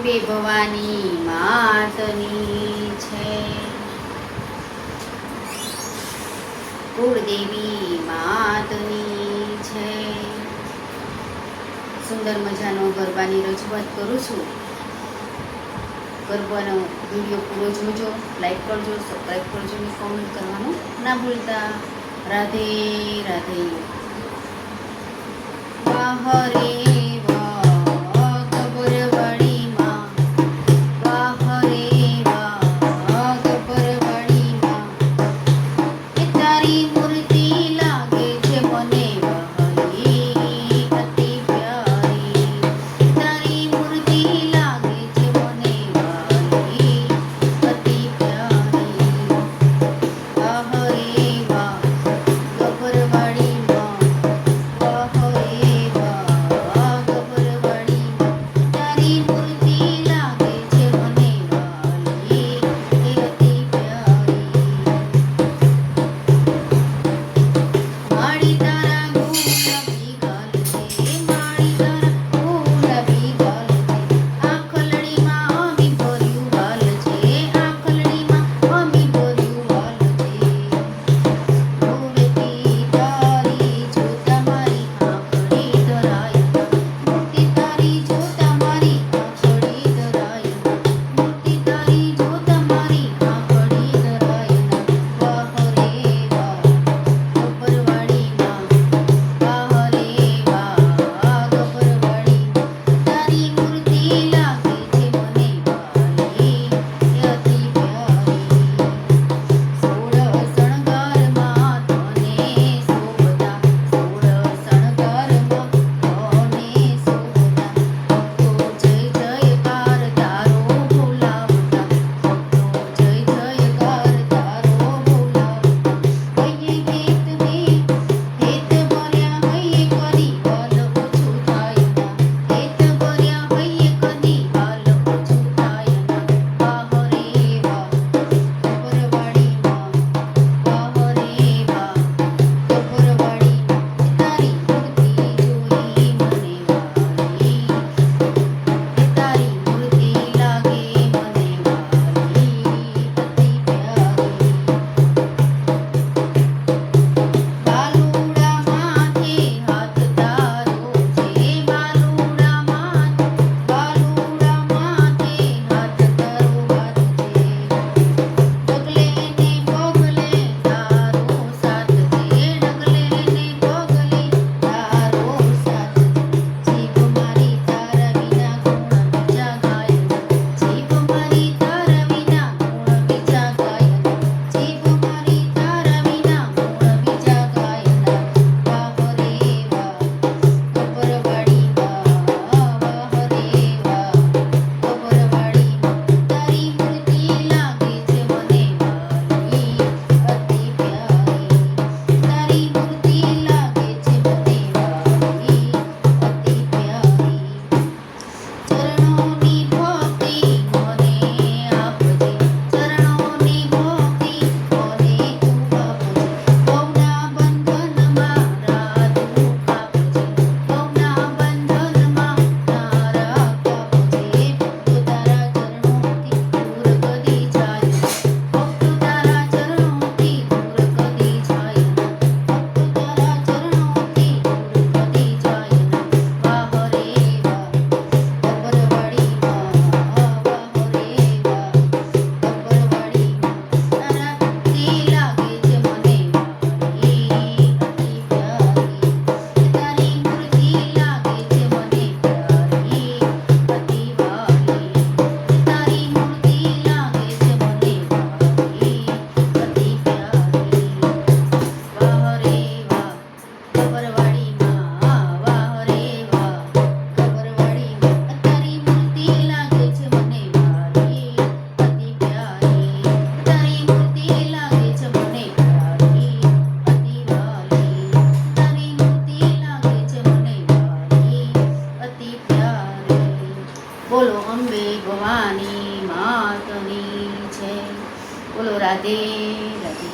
અંબે ભવાની માતની છે. કુળદેવી માતની છે. સુંદર મજાનો ગરબાની રજૂઆત કરું છું. ગરબાનો વીડિયો પૂરો જોજો લાઈક કરજો સબસ્ક્રાઈબ કરજો અને કોમેન્ટ કરવાનું ના ભૂલતા. રાધે રાધે. હરે બોલો અંબે ભવાની માતની છે બોલો રાધે રાધે.